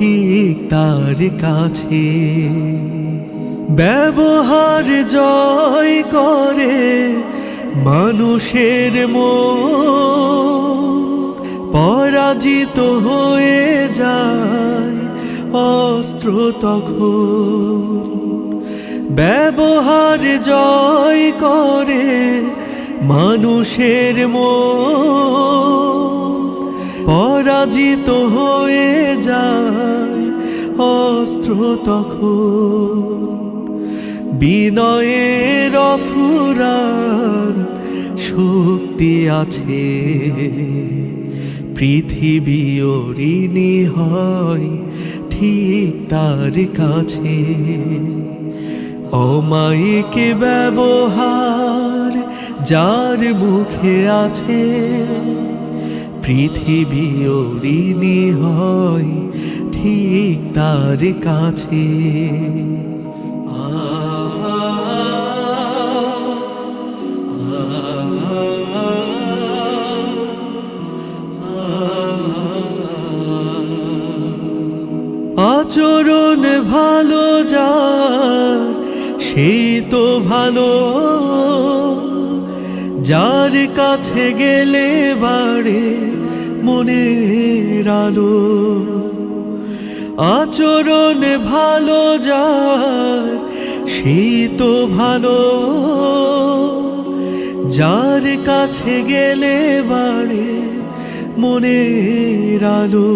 ঠিক তার কাছে। ব্যবহার জয় করে মানুষের মন। পরাজিত হয়ে যায় অস্ত্র তখন। ব্যবহার জয় করে মানুষের মন। পরাজিত হয়ে যায় অস্ত্র তখন বিনয়ের অফুরান শক্তি আছে। পৃথিবী ঋণী হয় ঠিক তার কাছে। অমায়িক ব্যবহার যার মুখে আছে। পৃথিবী ঋণী হয় ঠিক তার কাছে। আচরণ ভালো যার, সে তো ভালো। যার কাছে গেলে বাড়ে মনের আলো। আচরণ ভালো যার সে তো ভালো। যার কাছে গেলে বাড়ে মনের আলো।